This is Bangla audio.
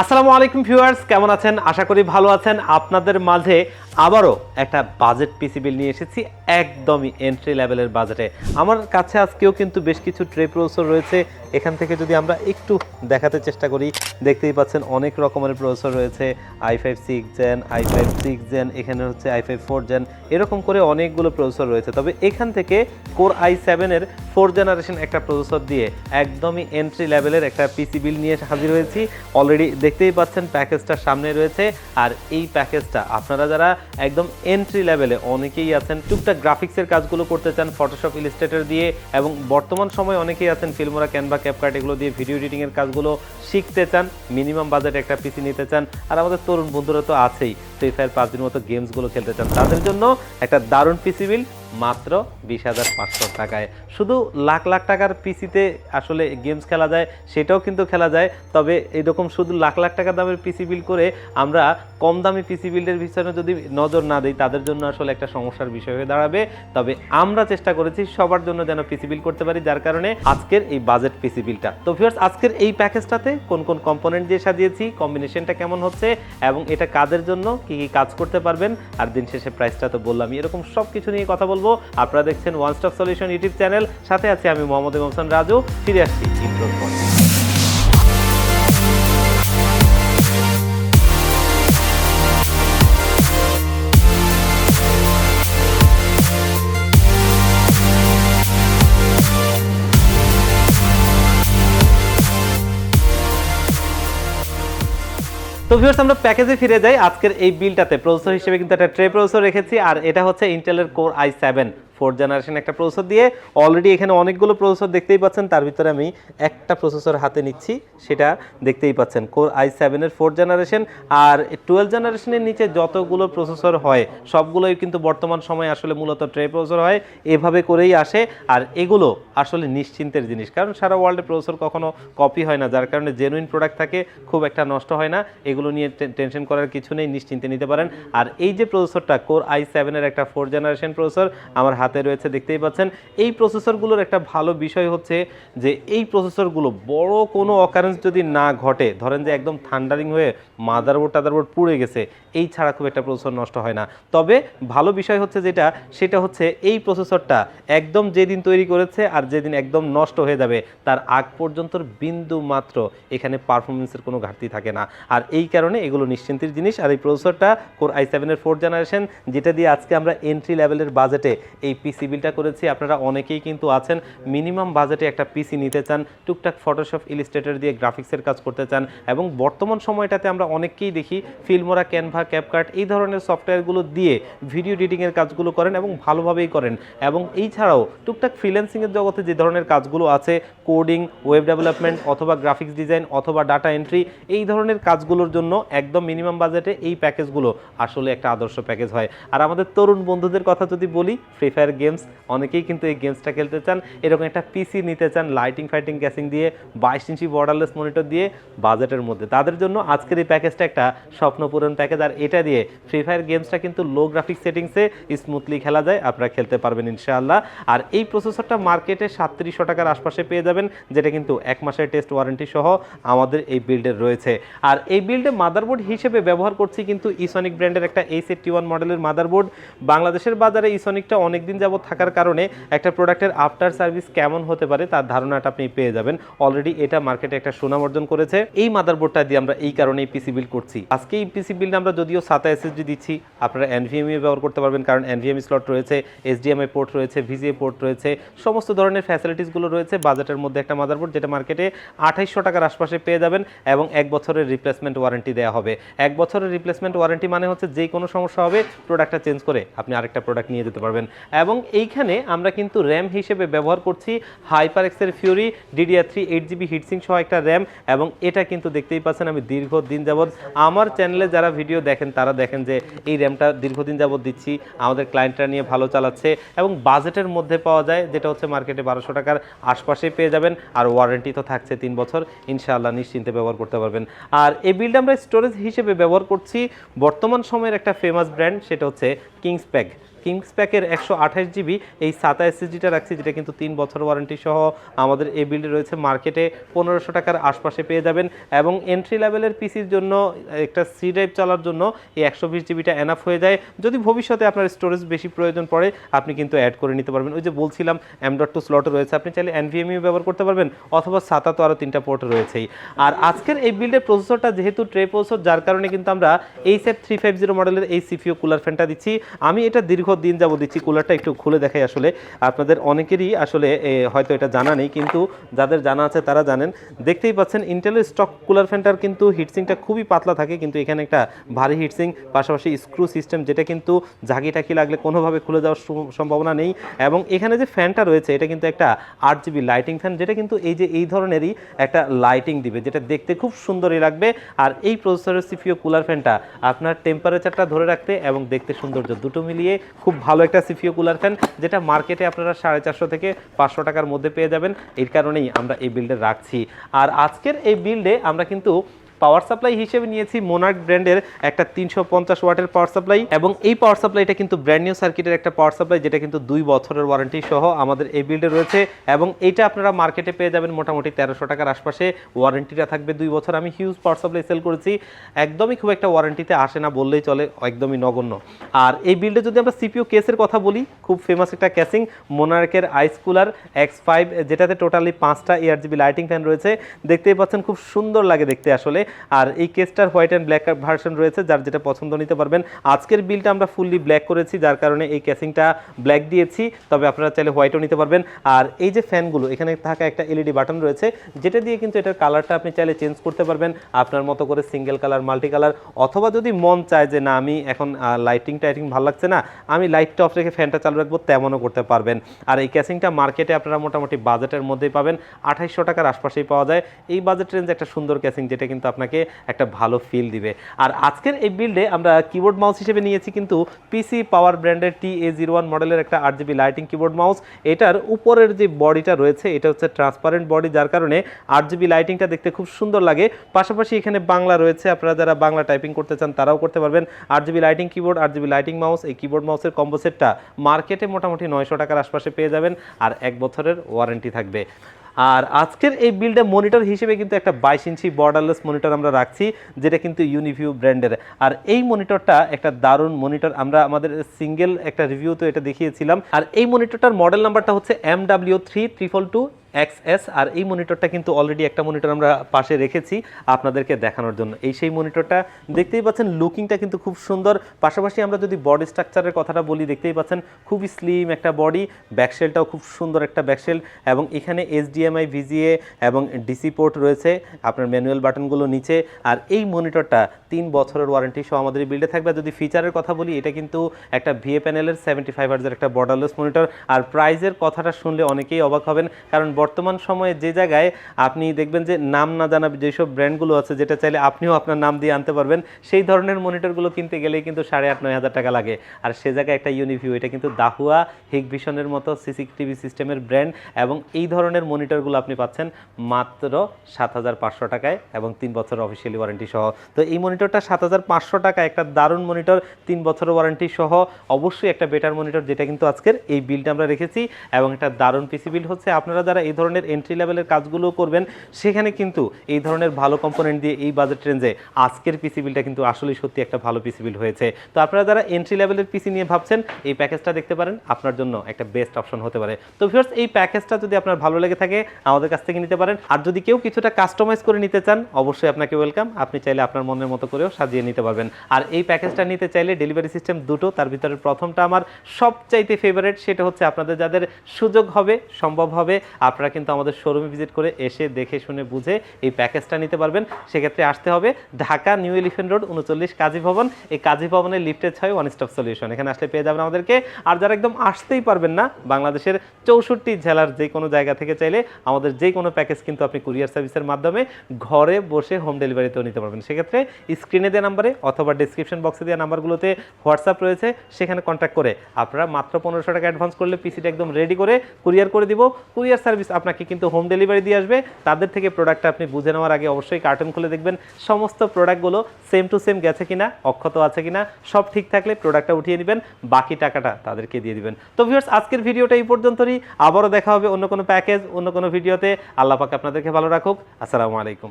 আসসালামু আলাইকুম ভিউয়ার্স কেমন আছেন? আশা করি ভালো আছেন। আপনাদের মাঝে আবারও একটা বাজেট পিসিবিল নিয়ে এসেছি, একদমই এন্ট্রি লেভেলের বাজেটে আমার কাছে আজকেও কিন্তু বেশ কিছু ট্রে প্রসেসর রয়েছে। এখান থেকে যদি আমরা একটু দেখাতে চেষ্টা করি, দেখতেই পাচ্ছেন অনেক রকমের প্রসেসর রয়েছে। I five six gen i five six gen এখানে হচ্ছে আই ফাইভ ফোর জেন এরকম করে অনেকগুলো প্রসেসর রয়েছে। তবে এখান থেকে কোর আই সেভেনের ফোর জেনারেশন একটা প্রসেসর দিয়ে একদমই এন্ট্রি লেভেলের একটা পিসি বিল নিয়ে হাজির হয়েছি। অলরেডি দেখতেই পাচ্ছেন প্যাকেজটা সামনে রয়েছে। আর এই প্যাকেজটা আপনারা যারা একদম এন্ট্রি লেভেলে অনেকেই আছেন, টুকটাক গ্রাফিক্সের কাজগুলো করতে চান ফটোশপ ইলিস্ট্রেটর দিয়ে, এবং বর্তমান সময় অনেকেই আছেন ফিল্মোরা ক্যানভা ক্যাপকার্ট এগুলো দিয়ে ভিডিও এডিটিংয়ের কাজগুলো শিখতে চান মিনিমাম বাজেট একটা পিসি নিতে চান, আর আমাদের তরুণ বন্ধুরা তো আছেই ফ্রি ফায়ার দিন মতো গেমসগুলো খেলতে চান। তাদের জন্য একটা দারুণ পিসি বিল মাত্র বিশ হাজার পাঁচশো টাকায়। শুধু লাখ লাখ টাকার পিসিতে আসলে গেমস খেলা যায়, সেটাও কিন্তু খেলা যায়, তবে এরকম শুধু লাখ লাখ টাকা দামের পিসি বিল করে আমরা কম দামি পিসি বিল্ডের পিছনে যদি নজর না দিই, তাদের জন্য আসলে একটা সমস্যার বিষয় হয়ে দাঁড়াবে। তবে আমরা চেষ্টা করেছি সবার জন্য যেন পিসি বিল করতে পারি, যার কারণে আজকের এই বাজেট পিসি বিলটা তো ভিউয়ার্স আজকের এই প্যাকেজটাতে কোন কোন কম্পোনেন্ট দিয়ে সাজিয়েছি কম্বিনেশনটা কেমন হচ্ছে, এবং এটা কাদের জন্য, কি কি কাজ করতে পারবেন, আর দিন শেষে প্রাইসটা তো বললাম এরকম সব কিছু নিয়ে কথা বলব, আপনারা দেখছেন one stop solution YouTube channel. সাথে আছি আমি মোহাম্মদ ইমসান রাজু। ফিরে আসছি তো ভিউয়ার্স আমরা প্যাকেজে ফিরে যাই। আজকের এই বিলটাতে প্রসেসর হিসেবে কিন্তু একটা ট্রে প্রসেসর রেখেছি, আর এটা হচ্ছে ইন্টেলের core i seven fourth generation একটা প্রসেসর দিয়ে অলরেডি এখানে অনেকগুলো প্রসেসর দেখতেই পাচ্ছেন। তার ভিতরে আমি একটা প্রসেসর হাতে নিচ্ছি, সেটা দেখতেই পাচ্ছেন। কোর আই সেভেনের ফোর্থ জেনারেশন আর টুয়েলভ জেনারেশনের নিচে যতগুলো প্রসেসর হয়, সবগুলোই কিন্তু বর্তমান সময়ে আসলে মূলত ট্রে প্রসেসর হয়। এভাবে করেই আসে আর এগুলো আসলে নিশ্চিন্তের জিনিস। কারণ সারা ওয়ার্ল্ডে প্রসেসর কখনো কপি হয় না, যার কারণে জেনুইন প্রোডাক্ট থাকে, খুব একটা নষ্ট হয় না। এগুলো নিয়ে টেনশন করার কিছু নেই, নিশ্চিন্তে নিতে পারেন। আর এই যে প্রসেসরটা কোর আই সেভেনের একটা ফোর জেনারেশন প্রসেসর আমার হাতে রয়েছে, দেখতেই পাচ্ছেন। এই প্রসেসরগুলোর একটা ভালো বিষয় হচ্ছে যে, এই প্রসেসরগুলো বড় কোনো অকারেন্স যদি না ঘটে, ধরেন যে একদম থান্ডারিং হয়ে মাদারবোর্ড টাদারবোর্ড পুড়ে গেছে, এই ছাড়া খুব একটা প্রসেসর নষ্ট হয় না। তবে ভালো বিষয় হচ্ছে যেটা, সেটা হচ্ছে এই প্রসেসরটা একদম যেদিন তৈরি করেছে আর যেদিন একদম নষ্ট হয়ে যাবে, তার আগ পর্যন্ত বিন্দু মাত্র এখানে পারফরমেন্সের কোনো ঘাটতি থাকে না। আর এই কারণে এগুলো নিশ্চিন্তির জিনিস। আর এই প্রসেসরটা কোর আই সেভেনের ফোর্থ জেনারেশন যেটা দিয়ে আজকে আমরা এন্ট্রি লেভেলের বাজেটে এই পিসি বিলটা করেছি, আপনারা অনেকেই কিন্তু আছেন মিনিমাম বাজেটে একটা পিসি নিতে চান, টুকটাক ফটোশপ ইলিস্ট্রেটর দিয়ে গ্রাফিক্সের কাজ করতে চান এবং বর্তমান সময়টাতে আমরা অনেককেই দেখি ফিল্মোরা ক্যানভা ক্যাপকার্ট এই ধরনের সফটওয়্যারগুলো দিয়ে ভিডিও এডিটিংয়ের কাজগুলো করেন এবং ভালোভাবেই করেন। এবং এই ছাড়াও টুকটাক ফ্রিল্যান্সিংয়ের জগতে যে ধরনের কাজগুলো আছে কোডিং ওয়েব ডেভেলপমেন্ট অথবা গ্রাফিক্স ডিজাইন অথবা ডাটা এন্ট্রি এই ধরনের কাজগুলোর জন্য একদম মিনিমাম বাজেটে এই প্যাকেজগুলো আসলে একটা আদর্শ প্যাকেজ হয়। আর আমাদের তরুণ বন্ধুদের কথা যদি বলি ফ্রি ফায়ার গেমস অনেকেই কিন্তু এই গেমসটা খেলতে চান। এরকম একটা পিসি নিতে চান লাইটিং ফাইটিং গ্যাসিং দিয়ে, বাইশ ইঞ্চি বর্ডারলেস মনিটর দিয়ে বাজেটের মধ্যে। তাদের জন্য আজকের এই প্যাকেজটা একটা স্বপ্নপূরণ প্যাকেজ আর এটা দিয়ে ফ্রি ফায়ার গেমসটা কিন্তু লো গ্রাফিক সেটিংসে স্মুথলি খেলা যায়, আপনারা খেলতে পারবেন ইনশাআল্লাহ। আর এই প্রসেসরটা মার্কেটে সাতত্রিশশো টাকার আশপাশে পেয়ে যাবেন, যেটা কিন্তু এক মাসের টেস্ট ওয়ারেন্টি সহ আমাদের এই বিল্ডের রয়েছে। আর এই বিল্ডে মাদারবোর্ড হিসেবে ব্যবহার করছি কিন্তু ইসনিক ব্র্যান্ডের একটা এইচ এইটটি ওয়ান মডেলের মাদারবোর্ড বাংলাদেশের বাজারে ইসনিকটা অনেকদিন যাবত থাকার কারণে একটা প্রোডাক্টের আফটার সার্ভিস কেমন হতে পারে তার ধারণাটা আপনি পেয়ে যাবেন। অলরেডি এটা মার্কেটে একটা সুনাম অর্জন করেছে। এই মাদারবোর্ডটা দিয়ে আমরা এই কারণে পিসি বিল করছি। আজকে এই পিসি বিল আমরা যদিও সাতা এসএসডি দিচ্ছি, আপনারা এনভিএমই ব্যবহার করতে পারবেন কারণ এনভিএম স্লট রয়েছে এইচডিএমআই পোর্ট রয়েছে ভিজিএ পোর্ট রয়েছে, সমস্ত ধরনের ফ্যাসিলিটিসগুলো রয়েছে। বাজেটের মধ্যে একটা মাদারবোর্ড যেটা মার্কেটে আঠাইশশো টাকার আশপাশে পেয়ে যাবেন এবং এক বছরের রিপ্লেসমেন্ট ওয়ারেন্টি দেওয়া হবে। এক বছরের রিপ্লেসমেন্ট ওয়ারেন্টি মানে হচ্ছে যে কোনো সমস্যা হবে প্রোডাক্টটা চেঞ্জ করে আপনি আরেকটা প্রোডাক্ট নিয়ে যেতে পারবেন। এবং এইখানে আমরা কিন্তু র্যাম হিসেবে ব্যবহার করছি হাইপার এক্সের fury DDR three eight GB heatsink সহ একটা র্যাম এবং এটা কিন্তু দেখতেই পাচ্ছেন আমি দীর্ঘদিন যাবৎ। আমার চ্যানেলে যারা ভিডিও দেখেন, তারা দেখেন যে এই র্যামটা দীর্ঘদিন যাবৎ দিচ্ছি, আমাদের ক্লায়েন্টরা নিয়ে ভালো চালাচ্ছে এবং বাজেটের মধ্যে পাওয়া যায়, যেটা হচ্ছে মার্কেটে বারোশো টাকার আশপাশেই পেয়ে যাবেন আর ওয়ারেন্টি তো থাকছে তিন বছর, ইনশাআল্লাহ নিশ্চিন্তে ব্যবহার করতে পারবেন। আর এই বিলটা আমরা স্টোরেজ হিসেবে ব্যবহার করছি, বর্তমান সময়ের একটা ফেমাস ব্র্যান্ড সেটা হচ্ছে কিংস প্যাক কিংস প্যাকের একশো আঠাশ জিবি এই সাতা এসএসডিটা রাখছি, যেটা কিন্তু তিন বছর ওয়ারেন্টি সহ আমাদের এই বিল্ডে রয়েছে। মার্কেটে পনেরোশো টাকার আশপাশে পেয়ে যাবেন এবং এন্ট্রি লেভেলের পিসির জন্য, একটা সি ড্রাইভ চলার জন্য এই একশো বিশ জিবিটা এনাফ হয়ে যায়। যদি ভবিষ্যতে আপনার স্টোরেজ বেশি প্রয়োজন পড়ে, আপনি কিন্তু অ্যাড করে নিতে পারবেন। ওই যে বলছিলাম এম ডট টু স্লটও রয়েছে। আপনি চাইলে এনভিএমইউ ব্যবহার করতে পারবেন, অথবা সাতা তো আরও তিনটা পোর্ট রয়েছেই। আর আজকের এই বিল্ডের প্রসেসরটা যেহেতু ট্রে প্রসেসর যার কারণে কিন্তু আমরা এই সেট থ্রি ফাইভ জিরো মডেলের এই সিপিও কুলার ফ্যানটা দিচ্ছি। আমি এটা দীর্ঘ দিন যাব দিচ্ছি কুলারটা একটু খুলে দেখাই আসলে। আপনাদের অনেকেরই আসলে হয়তো এটা জানা নেই, কিন্তু যাদের জানা আছে তারা জানেন। দেখতেই পাচ্ছেন ইন্টেলের স্টক কুলার ফ্যানটার কিন্তু হিটসিংটা খুবই পাতলা থাকে, কিন্তু এখানে একটা ভারী হিটসিং পাশাপাশি স্ক্রু সিস্টেম যেটা কিন্তু ঝাঁকি টাকি লাগলে কোনোভাবে খুলে যাওয়ার সম্ভাবনা নেই। এবং এখানে যে ফ্যানটা রয়েছে, এটা কিন্তু একটা আট জিবি লাইটিং ফ্যান যেটা কিন্তু এই যে, এই ধরনেরই একটা লাইটিং দিবে, যেটা দেখতে খুব সুন্দরই লাগবে। আর এই প্রসেসরের সিপিও কুলার ফ্যানটা আপনার টেম্পারেচারটা ধরে রাখতে এবং দেখতে সৌন্দর্য দুটো মিলিয়ে খুব ভালো একটা সিফিও কুলার ফ্যান যেটা মার্কেটে আপনারা সাড়ে চারশো থেকে পাঁচশো টাকার মধ্যে পেয়ে যাবেন। এর কারণেই আমরা এই বিল্ডে রাখছি। আর আজকের এই বিল্ডে আমরা কিন্তু পাওয়ার সাপ্লাই হিসেবে নিয়েছি মোনার্ক ব্র্যান্ডের একটা তিনশো পঞ্চাশ ওয়াটের পাওয়ার সাপ্লাই। এবং এই পাওয়ার সাপ্লাইটা কিন্তু ব্র্যান্ড নিউ সার্কিটের একটা পাওয়ার সাপ্লাই, যেটা কিন্তু দুই বছরের ওয়ারেন্টি সহ আমাদের এই বিল্ডে রয়েছে। এবং এইটা আপনারা মার্কেটে পেয়ে যাবেন মোটামুটি তেরোশো টাকার আশপাশে। ওয়ারেন্টিটা থাকবে দুই বছর। আমি হিউজ পাওয়ার সাপ্লাই সেল করেছি। একদমই খুব একটা ওয়ারেন্টিতে আসে না, বললেই চলে, একদমই নগণ্য। আর এই বিল্ডে যদি আমরা সিপিও কেসের কথা বলি, খুব ফেমাস একটা ক্যাসিং মোনার্কের আইস কুলার এক্স ফাইভ যেটাতে টোটালি পাঁচটা এয়ার জিবি লাইটিং ফ্যান রয়েছে। দেখতেই পাচ্ছেন, খুব সুন্দর লাগে দেখতে আসলে। আর এই কেসটার হোয়াইট অ্যান্ড ব্ল্যাক ভার্সন রয়েছে, যার যেটা পছন্দ নিতে পারবেন। আজকের বিলটা আমরা ফুললি ব্ল্যাক করেছি, যার কারণে এই ক্যাসিংটা ব্ল্যাক দিয়েছি, তবে আপনারা চাইলে হোয়াইটও নিতে পারবেন। আর এই যে ফ্যানগুলো, এখানে থাকা একটা এলইডি বাটন রয়েছে, যেটা দিয়ে কিন্তু এটার কালারটা আপনি চাইলে চেঞ্জ করতে পারবেন, আপনার মতো করে সিঙ্গেল কালার মাল্টি কালার অথবা যদি মন চায় যে না, আমি এখন লাইটিং টাইটিং ভালো লাগছে না, আমি লাইটটা অফ রেখে ফ্যানটা চালু রাখব, তেমনও করতে পারবেন। আর এই ক্যাসিংটা মার্কেটে আপনারা মোটামুটি বাজেটের মধ্যেই পাবেন, আঠাইশশো টাকার আশপাশেই পাওয়া যায়। এই বাজেট রেঞ্জ একটা সুন্দর ক্যাসিং যেটা কিন্তু আপনাকে একটা ভালো ফিল দিবে। আর আজকের এই বিল্ডে আমরা কিবোর্ড মাউস হিসেবে নিয়েছি কিন্তু পিসি পাওয়ার ব্র্যান্ডের টি এ জিরো ওয়ান মডেলের একটা আট জিবি লাইটিং কিবোর্ড মাউস এটার উপরের যে বডিটা রয়েছে, এটা হচ্ছে ট্রান্সপারেন্ট বডি যার কারণে আট জিবি লাইটিংটা দেখতে খুব সুন্দর লাগে। পাশাপাশি এখানে বাংলা রয়েছে, আপনারা যারা বাংলা টাইপিং করতে চান, তারাও করতে পারবেন। আট জিবি লাইটিং কিবোর্ড আট জিবি লাইটিং মাউস এই কিবোর্ড মাউসের কম্বো সেটটা মার্কেটে মোটামুটি নয়শো টাকার আশপাশে পেয়ে যাবেন, আর এক বছরের ওয়ারেন্টি থাকবে। আর আজকের এই বিল্ডে মনিটর হিসেবে কিন্তু একটা বাইশ ইঞ্চি বর্ডারলেস মনিটর আমরা রাখছি, যেটা কিন্তু ইউনিভিউ ব্র্যান্ডের আর এই মনিটরটা একটা দারুণ মনিটর, আমরা আমাদের সিঙ্গেল একটা রিভিউতে এটা দেখিয়েছিলাম। আর এই মনিটরটার মডেল নাম্বারটা হচ্ছে M W three triple two XS আর এই মনিটরটা কিন্তু অলরেডি একটা মনিটর আমরা পাশে রেখেছি আপনাদেরকে দেখানোর জন্য। এই সেই মনিটরটা দেখতেই পাচ্ছেন লুকিংটা কিন্তু খুব সুন্দর। পাশাপাশি আমরা যদি বডি স্ট্রাকচারের কথাটা বলি, দেখতেই পাচ্ছেন খুবই স্লিম একটা বডি ব্যাকশেলটাও খুব সুন্দর একটা ব্যাকশেল এবং এখানে এইচডিএমআই ভিজিএ এবং ডিসি পোর্ট রয়েছে, আপনার ম্যানুয়াল বাটনগুলো নিচে। আর এই মনিটরটা তিন বছরের ওয়ারেন্টি সহ আমাদের বিল্ডে থাকবে। যদি ফিচারের কথা বলি, এটা কিন্তু একটা ভিএ প্যানেলের সেভেন্টি ফাইভ হার্জের একটা বর্ডারলেস মনিটর আর প্রাইজের কথাটা শুনলে অনেকেই অবাক হবেন, কারণ বর্তমান সময়ে যে জায়গায় আপনি দেখবেন যে নাম না জানা যেসব ব্র্যান্ডগুলো আছে, যেটা চাইলে আপনিও আপনার নাম দিয়ে আনতে পারবেন, সেই ধরনের মনিটরগুলো কিনতে গেলেই কিন্তু সাড়ে আট, নয় হাজার টাকা লাগে। আর সে জায়গায় একটা ইউনিভিউ এটা কিন্তু দাহুয়া হিগ ভিশনের মতো সিসিটিভি সিস্টেমের ব্র্যান্ড এবং এই ধরনের মনিটরগুলো আপনি পাচ্ছেন মাত্র সাত হাজার পাঁচশো টাকায় এবং তিন বছর অফিসিয়ালি ওয়ারেন্টি সহ। তো এই মনিটরটা সাত হাজার পাঁচশো টাকা একটা দারুণ মনিটর, তিন বছরের ওয়ারেন্টি সহ। অবশ্যই একটা বেটার মনিটর, যেটা কিন্তু আজকের এই বিলটা আমরা রেখেছি এবং একটা দারুণ পিসি বিল হচ্ছে। আপনারা যারা এই ধরনের এন্ট্রি লেভেলের কাজগুলো করবেন। সেখানে কিন্তু এই ধরনের ভালো কম্পোনেন্ট দিয়ে এই বাজেট রেঞ্জে আজকের পিসি বিলটা কিন্তু আসলেই সত্যি একটা ভালো পিসি বিল হয়েছে। তো আপনারা যারা এন্ট্রি লেভেলের পিসি নিয়ে ভাবছেন, এই প্যাকেজটা দেখতে পারেন। আপনার জন্য একটা বেস্ট অপশন হতে পারে। তো ভিউয়ার্স এই প্যাকেজটা যদি আপনার ভালো লেগে থাকে, আমাদের কাছ থেকে নিতে পারেন। আর যদি কেউ কিছুটা কাস্টমাইজ করে নিতে চান, অবশ্যই আপনাকে ওয়েলকাম আপনি চাইলে আপনার মনের মতো করেও সাজিয়ে নিতে পারবেন। আর এই প্যাকেজটা নিতে চাইলে ডেলিভারি সিস্টেম দুটো, তার ভিতরে প্রথমটা আমার সবচাইতে ফেভারিট সেটা হচ্ছে আপনাদের যাদের সুযোগ হবে, সম্ভব হবে আপনারা কিন্তু আমাদের শোরুমে ভিজিট করে এসে দেখে শুনে বুঝে এই প্যাকেজটা নিতে পারবেন। সেক্ষেত্রে আসতে হবে ঢাকা নিউ এলিফেন্ট রোড, উনচল্লিশ কাজী ভবন। এই কাজী ভবনের লিফটের ছয় ওয়ান স্টপ সলিউশন এখানে আসলে পেয়ে যাবেন আমাদেরকে। আর যারা একদম আসতেই পারবেন না, বাংলাদেশের চৌষট্টি জেলার যে কোনো জায়গা থেকে চাইলে আমাদের যে কোনো প্যাকেজ কিন্তু আপনি কুরিয়ার সার্ভিসের মাধ্যমে ঘরে বসে হোম ডেলিভারিতেও নিতে পারবেন। সেক্ষেত্রে স্ক্রিনে দেওয়া নাম্বারে অথবা ডিসক্রিপশন বক্সে দেওয়া নাম্বারগুলোতে হোয়াটসঅ্যাপ রয়েছে। সেখানে কন্ট্যাক্ট করে আপনারা মাত্র পনেরোশো টাকা অ্যাডভান্স করলে পিসিটা একদম রেডি করে কুরিয়ার করে দিব। কুরিয়ার সার্ভিস পিস আপনাকে কিন্তু হোম ডেলিভারি দিয়ে আসবে। তাদের থেকে প্রোডাক্টটা আপনি বুঝে নেওয়ার আগে অবশ্যই কার্টন খুলে দেখবেন। সমস্ত প্রোডাক্টগুলো সেম টু সেম গেছে কিনা, অক্ষত আছে কিনা, সব ঠিক থাকলে প্রোডাক্টটা উঠিয়ে নেবেন। বাকি টাকাটা তাদেরকে দিয়ে দিবেন। তো ভিউয়ার্স আজকের ভিডিওটা এই পর্যন্তই। আবারও দেখা হবে অন্য কোনো প্যাকেজ অন্য কোনো ভিডিওতে আল্লাহ পাক আপনাদেরকে ভালো রাখুক। আসসালামু আলাইকুম।